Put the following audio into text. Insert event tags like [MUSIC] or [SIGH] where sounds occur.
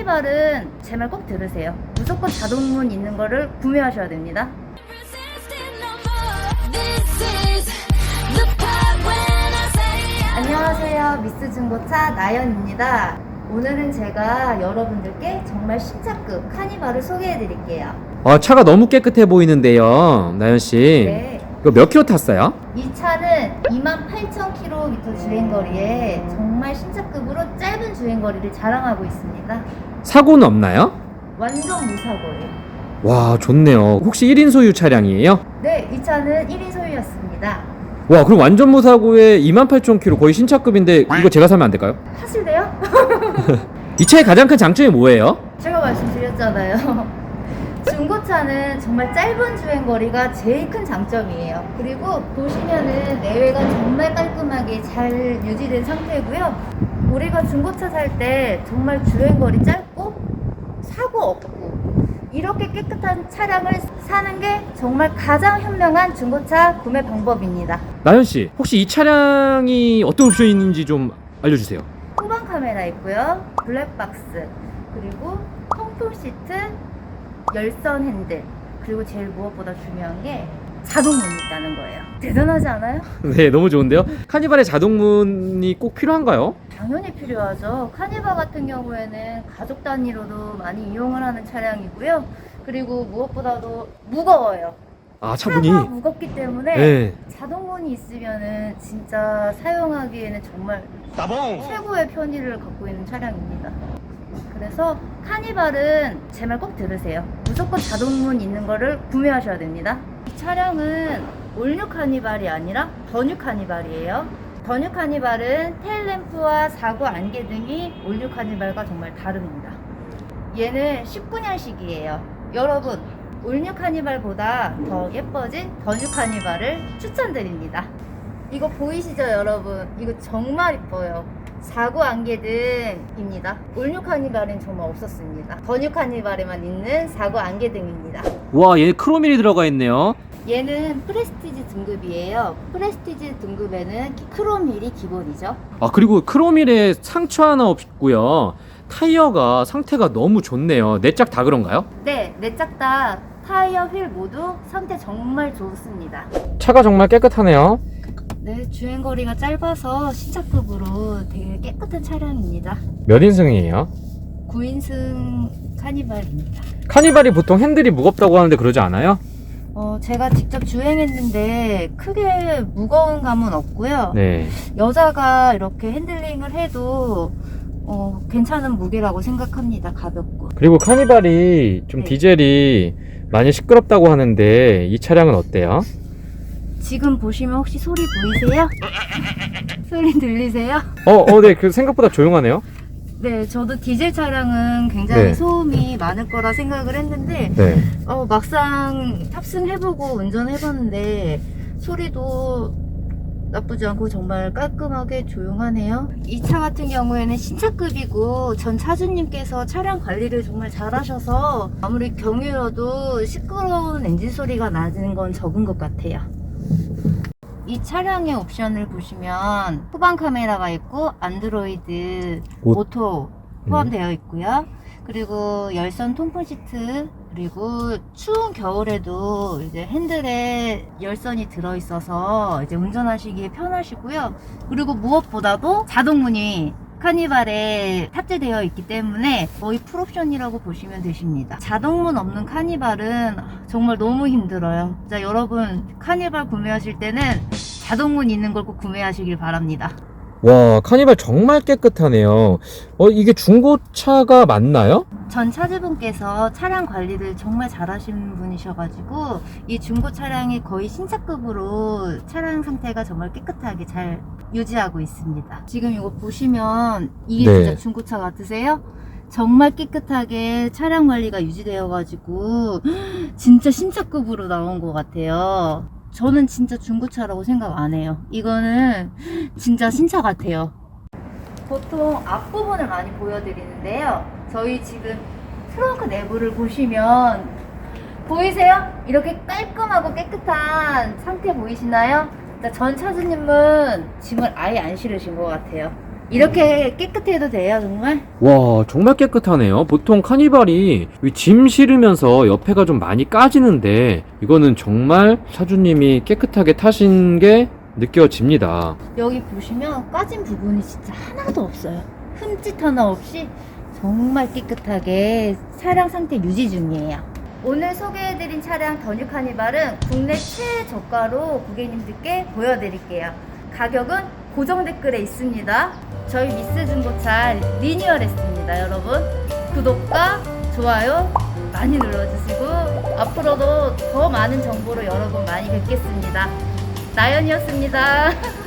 카니발은 제 말 꼭 들으세요. 무조건 자동문 있는 거를 구매하셔야 됩니다. 안녕하세요. 미스 중고차 나연입니다. 오늘은 제가 여러분들께 정말 신차급 카니발을 소개해 드릴게요. 아, 차가 너무 깨끗해 보이는데요, 나연 씨. 네. 이거 몇 킬로 탔어요? 이 차는 28,000km 주행거리에 정말 신차급으로 짧은 주행거리를 자랑하고 있습니다. 사고는 없나요? 완전 무사고예요. 와, 좋네요. 혹시 1인 소유 차량이에요? 네, 이 차는 1인 소유였습니다. 와, 그럼 완전 무사고에 28,000km 거의 신차급인데 이거 제가 사면 안 될까요? 사실래요? [LAUGHS] 이 차의 가장 큰 장점이 뭐예요? 제가 말씀드렸잖아요. 중고차는 정말 짧은 주행 거리가 제일 큰 장점이에요. 그리고 보시면은 내외가 정말 깔끔하게 잘 유지된 상태고요. 우리가 중고차 살 때 정말 주행 거리 짧고 사고 없고 이렇게 깨끗한 차량을 사는 게 정말 가장 현명한 중고차 구매 방법입니다. 나연 씨, 혹시 이 차량이 어떤 옵션이 있는지 좀 알려주세요. 후방 카메라 있고요. 블랙박스 그리고 통풍 시트, 열선 핸들 그리고 제일 무엇보다 중요한 게 자동문이 있다는 거예요. 대단하지 않아요? [LAUGHS] 네, 너무 좋은데요. 카니발에 자동문이 꼭 필요한가요? 당연히 필요하죠. 카니발 같은 경우에는 가족 단위로도 많이 이용을 하는 차량이고요. 그리고 무엇보다도 무거워요. 아. 차가 무겁기 때문에 네. 자동문이 있으면은 진짜 사용하기에는 정말 최고의 편의를 갖고 있는 차량입니다. 그래서 카니발은 제 말 꼭 들으세요. 무조건 자동문 있는 거를 구매하셔야 됩니다. 이 차량은 올뉴 카니발이 아니라 더뉴 카니발이에요. 더뉴 카니발은 테일램프와 사고 안개 등이 올뉴 카니발과 정말 다릅니다. 얘는 19년식이에요. 여러분, 올뉴 카니발보다 더 예뻐진 더뉴 카니발을 추천드립니다. 이거 보이시죠, 여러분? 이거 정말 이뻐요. 사고 안개 등입니다. 올뉴 카니발은 정말 없었습니다. 더뉴 카니발에만 있는 사고 안개 등입니다. 와, 얘 크로밀이 들어가 있네요. 얘는 프레스티지 등급이에요. 프레스티지 등급에는 크롬 휠이 기본이죠. 아, 그리고 크로밀에 상처 하나 없고요. 타이어가 상태가 너무 좋네요. 네짝다 그런가요? 네, 네짝다 타이어 휠 모두 상태 정말 좋습니다. 차가 정말 깨끗하네요. 네, 주행거리가 짧아서 신차급으로 되게 깨끗한 차량입니다. 몇 인승이에요? 9인승 카니발입니다. 카니발이 보통 핸들이 무겁다고 하는데 그러지 않아요? 어, 제가 직접 주행했는데 크게 무거운 감은 없고요. 네. 여자가 이렇게 핸들링을 해도 어, 괜찮은 무게라고 생각합니다. 가볍고. 그리고 카니발이 좀 네. 디젤이 많이 시끄럽다고 하는데 이 차량은 어때요? 지금 보시면 혹시 소리 보이세요? 소리 들리세요? 어, 어, 네. 그 생각보다 조용하네요. 네, 저도 디젤 차량은 굉장히 네. 소음이 많을 거라 생각을 했는데 네. 어, 막상 탑승해보고 운전해봤는데 소리도 나쁘지 않고 정말 깔끔하게 조용하네요. 이 차 같은 경우에는 신차급이고 전 차주님께서 차량 관리를 정말 잘하셔서 아무리 경유여도 시끄러운 엔진 소리가 나는 건 적은 것 같아요. 이 차량의 옵션을 보시면 후방 카메라가 있고 안드로이드 오- 오토 포함되어 있고요. 그리고 열선 통풍 시트 그리고 추운 겨울에도 이제 핸들에 열선이 들어 있어서 이제 운전하시기에 편하시고요. 그리고 무엇보다도 자동 문이 카니발에 탑재되어 있기 때문에 거의 풀옵션이라고 보시면 되십니다. 자동문 없는 카니발은 정말 너무 힘들어요. 자, 여러분 카니발 구매하실 때는 자동문 있는 걸 꼭 구매하시길 바랍니다. 와, 카니발 정말 깨끗하네요. 어, 이게 중고차가 맞나요? 전 차주분께서 차량 관리를 정말 잘하시는 분이셔가지고 이 중고 차량이 거의 신차급으로 차량 상태가 정말 깨끗하게 잘 유지하고 있습니다. 지금 이거 보시면 이게 네. 진짜 중고차 같으세요? 정말 깨끗하게 차량 관리가 유지되어가지고 진짜 신차급으로 나온 것 같아요. 저는 진짜 중고차라고 생각 안 해요. 이거는 진짜 신차 같아요. 보통 앞부분을 많이 보여드리는데요. 저희 지금 트렁크 내부를 보시면 보이세요? 이렇게 깔끔하고 깨끗한 상태 보이시나요? 자, 전 차주님은 짐을 아예 안 실으신 것 같아요. 이렇게 깨끗해도 돼요 정말? 와 정말 깨끗하네요 보통 카니발이 이짐 실으면서 옆에가 좀 많이 까지는데 이거는 정말 사주님이 깨끗하게 타신 게 느껴집니다 여기 보시면 까진 부분이 진짜 하나도 없어요. 흠집 하나 없이 정말 깨끗하게 차량 상태 유지 중이에요. 오늘 소개해드린 차량 더뉴 카니발은 국내 최저가로 고객님들께 보여드릴게요. 가격은 고정 댓글에 있습니다. 저희 미스 중고차 리뉴얼 했습니다, 여러분. 구독과 좋아요 많이 눌러주시고 앞으로도 더 많은 정보로 여러분 많이 뵙겠습니다. 나연이었습니다. [LAUGHS]